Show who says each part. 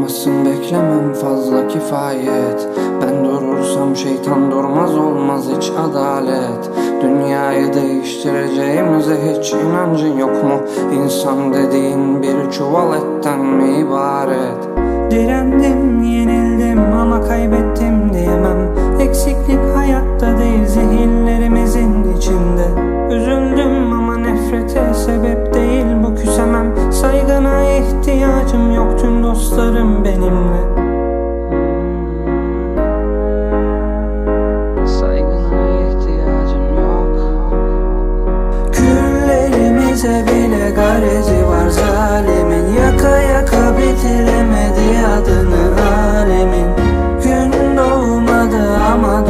Speaker 1: Durmasın beklemem fazla kifayet Ben durursam şeytan durmaz olmaz hiç adalet Dünyayı değiştireceğimize hiç inancın yok mu? İnsan dediğin bir çuval etten mi ibaret?
Speaker 2: Direndim, yenildim ama kaybettim diyemem Eksiklik hayatta değil zihinlerimizin içinde Üzüldüm ama nefrete sebep dostlarım benimle.
Speaker 1: Saygına ihtiyacım yok.
Speaker 2: Küllerimize bile garezi var zalimin. Yaka yaka bitiremedi adını alemin. Gün doğmadı ama